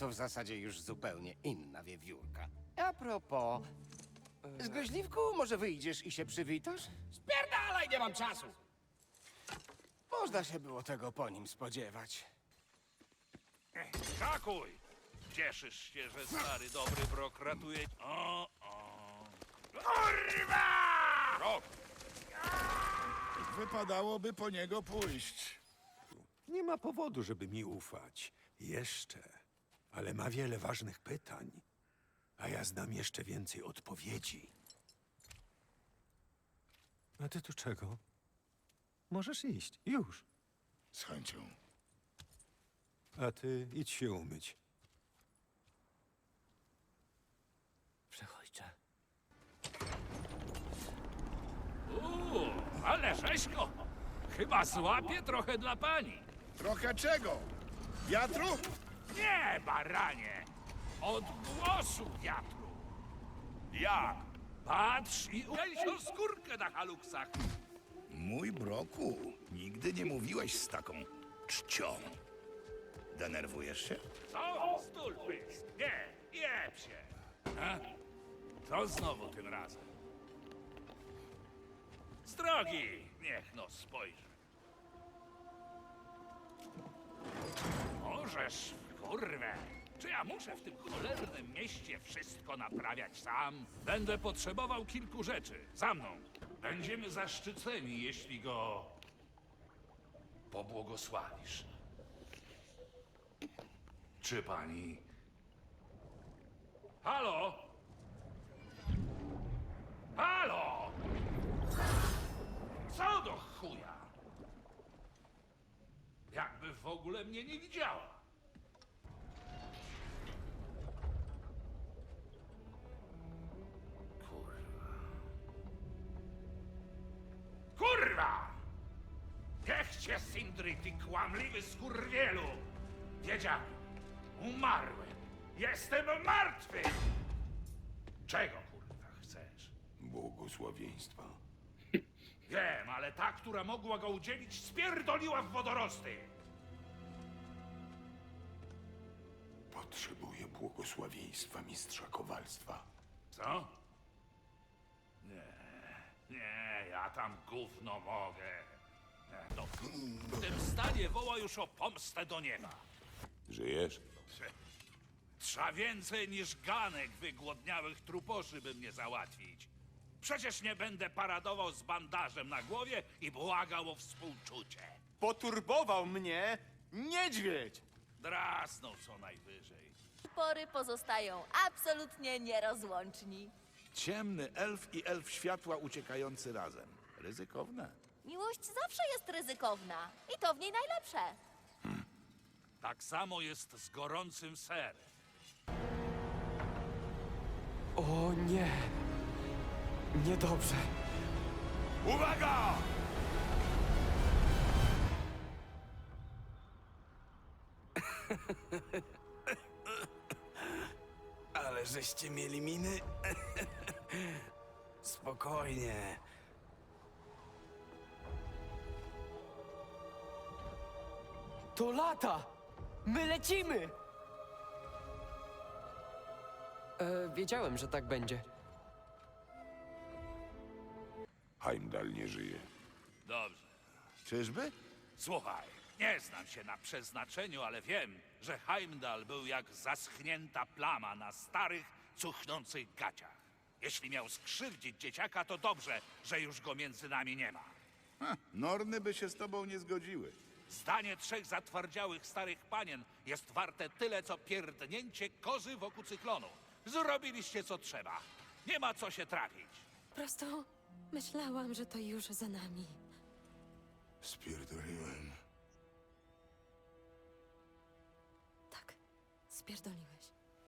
to w zasadzie już zupełnie inna wiewiórka. A propos... Zgryźliwku, może wyjdziesz i się przywitasz? Spierdalaj, nie mam czasu! Można się było tego po nim spodziewać. Skakuj! Cieszysz się, że stary dobry brok ratuje... O, o. Kurwa! Brok! Wypadałoby po niego pójść. Nie ma powodu, żeby mi ufać. Jeszcze. Ale ma wiele ważnych pytań. A ja znam jeszcze więcej odpowiedzi. A ty tu czego? Możesz iść. Już. Z chęcią. A ty idź się umyć. Przechodźcze. Uuu, ale rzeźko! Chyba złapie trochę dla pani. Trochę czego? Wiatru? Nie, baranie! Odgłosu wiatru! Jak? Patrz i o skórkę na haluksach! Mój broku, nigdy nie mówiłeś z taką czcią. Denerwujesz się? Co? Stulpys! Nie, jeb się! A? Co znowu tym razem? Z drogi! Niech no spojrzy. Kurwę! Czy ja muszę w tym cholernym mieście wszystko naprawiać sam? Będę potrzebował kilku rzeczy. Za mną. Będziemy zaszczyceni, jeśli go pobłogosławisz. Czy pani... Halo? Halo? Co do chuja? Jakby w ogóle mnie nie widziała. Kurwa! Niech cię Sindri, ty kłamliwy skurwielu! Wiedziałem. Umarłem. Jestem martwy! Czego kurwa chcesz? Błogosławieństwa. Wiem, ale ta, która mogła go udzielić, spierdoliła w wodorosty. Potrzebuję błogosławieństwa mistrza kowalstwa. Co? Nie, nie, ja tam gówno mogę. No, w tym stanie woła już o pomstę do nieba. Żyjesz? Trza więcej niż ganek wygłodniałych truposzy, by mnie załatwić. Przecież nie będę paradował z bandażem na głowie i błagał o współczucie. Poturbował mnie niedźwiedź! Drasnął co najwyżej. pory pozostają absolutnie nierozłączni. Ciemny elf i elf światła uciekający razem. Ryzykowne. Miłość zawsze jest ryzykowna i to w niej najlepsze. Tak samo jest z gorącym serem. O nie! Niedobrze. Uwaga! Ale żeście mieli miny? Spokojnie. To lata! My lecimy! E, wiedziałem, że tak będzie. Heimdall nie żyje. Dobrze. Czyżby? Słuchaj, nie znam się na przeznaczeniu, ale wiem, że Heimdall był jak zaschnięta plama na starych, cuchnących gaciach. Jeśli miał skrzywdzić dzieciaka, to dobrze, że już go między nami nie ma. Ha, Norny by się z tobą nie zgodziły. Zdanie trzech zatwardziałych starych panien jest warte tyle, co pierdnięcie kozy wokół cyklonu. Zrobiliście co trzeba. Nie ma co się trafić. Prosto myślałam, że to już za nami. Spierdoliłem. Tak, spierdoliły.